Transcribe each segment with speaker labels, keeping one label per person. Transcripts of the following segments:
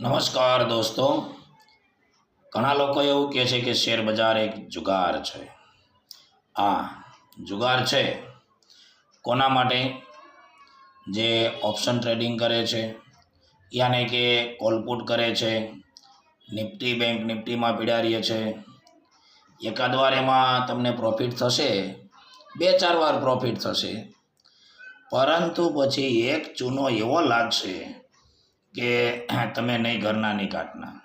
Speaker 1: નમસ્કાર દોસ્તો. ઘણા લોકો એવું કહે છે કે શેર બજાર એક જુગાર છે. આ જુગાર છે. કોના માટે? જે ઓપ્શન ટ્રેડિંગ કરે છે. યાને કે કોલપુટ કરે છે. નિફ્ટી બેંક નિફ્ટીમાં પીડારીએ છે. એકાદ વાર એમાં તમને પ્રોફિટ થશે. બે ચાર વાર પ્રોફિટ થશે. પરંતુ પછી એક ચૂનો એવો લાગશે કે તમે નહીં ઘરના નહીં કાટના.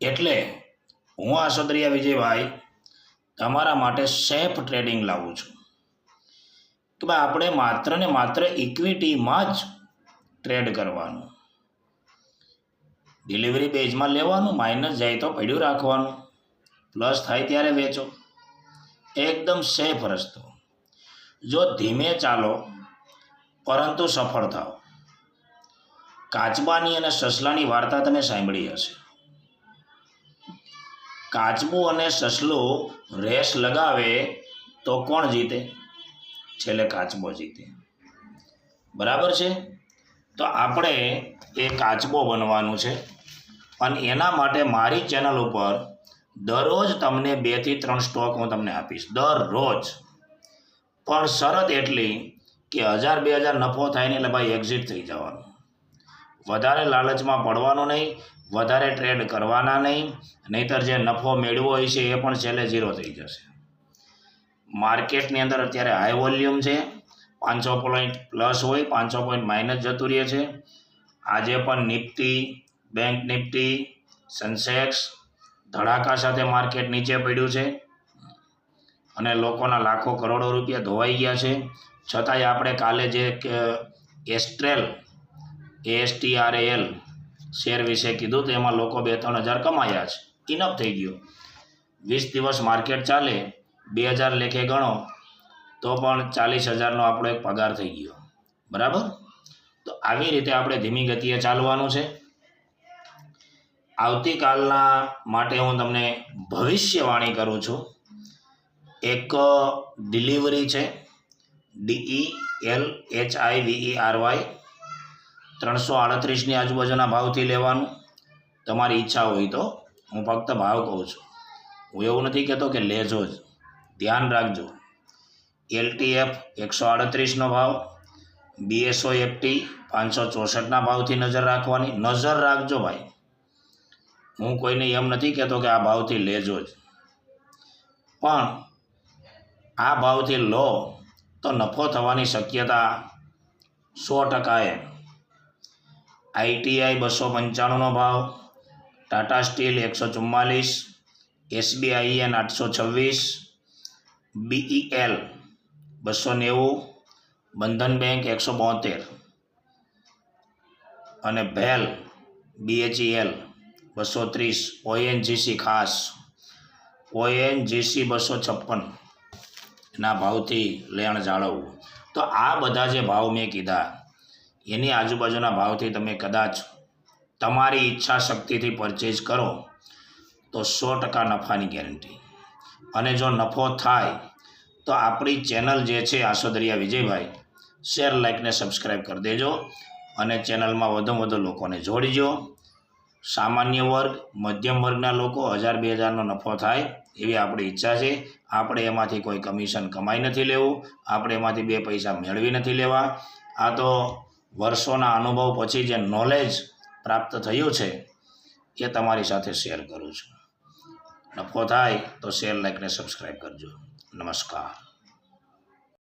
Speaker 1: એટલે હું આ સદરિયા વિજયભાઈ તમારા માટે સેફ ટ્રેડિંગ લાવું છું. કે ભાઈ આપણે માત્ર ને માત્ર ઇક્વિટીમાં જ ટ્રેડ કરવાનું. ડિલિવરી પેજમાં લેવાનું, માઇનસ જાય તો પડ્યું રાખવાનું. પ્લસ થાય ત્યારે વેચો. એકદમ સેફ રસ્તો. જો ધીમે ચાલો, પરંતુ સફળ થાઓ. કાચબાની અને સસલાની વાર્તા તમે સાંભળી હશે. કાચબું અને સસલું રેસ લગાવે તો કોણ જીતે? છેલ્લે કાચબો જીતે. બરાબર છે? તો આપણે એ કાચબો બનવાનું છે. અને એના માટે મારી ચેનલ ઉપર દરરોજ તમને બેથી ત્રણ સ્ટોક હું તમને આપીશ. દરરોજ. પણ શરત એટલી કે હજાર બે હજાર નફો થાય ને એટલે ભાઈ એક્ઝિટ થઈ જવાનું. વધારે લાલચમાં પડવાનું નહીં, વધારે ટ્રેડ કરવાના નહીં, નહીંતર જે નફો મેળવો હોય છે એ પણ છેલ્લે ઝીરો થઈ જશે. માર્કેટની અંદર અત્યારે હાઈ વોલ્યુમ છે, પાંચસો પોઈન્ટ પ્લસ હોય, પાંચસો પોઈન્ટ માઇનસ જતું રહે છે. આજે પણ નિફ્ટી બેંક નિફ્ટી સેન્સેક્સ ધડાકા સાથે માર્કેટ નીચે પડ્યું છે. અને લોકોના લાખો કરોડો રૂપિયા ધોવાઈ ગયા છે. છતાંય આપણે કાલે જે એસ્ટ્રેલ એએસટીઆરએલ શેર વિશે કીધું તો એમાં લોકો બે ત્રણ હજાર કમાયા છે. ઇનફ થઈ ગયો. વીસ દિવસ માર્કેટ ચાલે, બે હજાર લેખે ગણો, તો પણ ચાલીસ હજારનો આપણો એક પગાર થઈ ગયો. બરાબર? તો આવી રીતે આપણે ધીમી ગતિએ ચાલવાનું છે. આવતીકાલના માટે હું તમને ભવિષ્યવાણી કરું છું. એક ડિલિવરી છે. D E L H I V E R Y ત્રણસો આડત્રીસની આજુબાજુના ભાવથી લેવાનું. તમારી ઈચ્છા હોય તો હું ફક્ત ભાવ કહું છું. હું એવું નથી કહેતો કે લેજો જ. ધ્યાન રાખજો. એલટીએફ એકસો આડત્રીસનો ભાવ બીએસઓ એફટી પાંચસો ચોસઠના ભાવથી નજર રાખવાની. નજર રાખજો ભાઈ. હું કોઈને એમ નથી કહેતો કે આ ભાવથી લેજો જ. પણ આ ભાવથી લો તો નફો થવાની શક્યતા સો ટકા એમ આઈટીઆઈ બસો પંચાણુંનો ભાવ, ટાટા સ્ટીલ એકસો ચુમ્માલીસ એસબીઆઈએન આઠસો છવ્વીસ બીઈએલ બસો નેવું, બંધન બેંક એકસો બોતેર અને ભેલ બીએચઈએલ બસો ત્રીસ ઓએનજીસી ખાસ ઓએનજીસી બસો છપ્પન ના ભાવથી લેણ જાળવવું. તો આ બધા જે ભાવ મેં કીધા એની આજુબાજુના ભાવથી તમે કદાચ તમારી ઈચ્છા શક્તિથી પરચેઝ કરો, તો સો ટકા નફાની ગેરંટી અને જો નફો થાય, તો આપણી ચેનલ જે છે આસોદરિયા વિજયભાઈ શેર લાઇકને સબસ્ક્રાઈબ કરી દેજો અને ચેનલમાં વધુ વધુ લોકોને જોડીજો. સામાન્ય વર્ગ, મધ્યમ વર્ગના લોકો હજાર બે હજારનો નફો થાય એવી આપણી ઈચ્છા છે. આપણે એમાંથી કોઈ કમિશન કમાઈ નથી લેવું, આપણે એમાંથી બે પૈસા મેળવી નથી લેવા. આ તો વર્ષોના અનુભવ પછી જે નોલેજ પ્રાપ્ત થયું છે, એ તમારી સાથે શેર કરું છું. નફો થાય તો શેર લાઈકને સબસ્ક્રાઈબ કરજો. નમસ્કાર.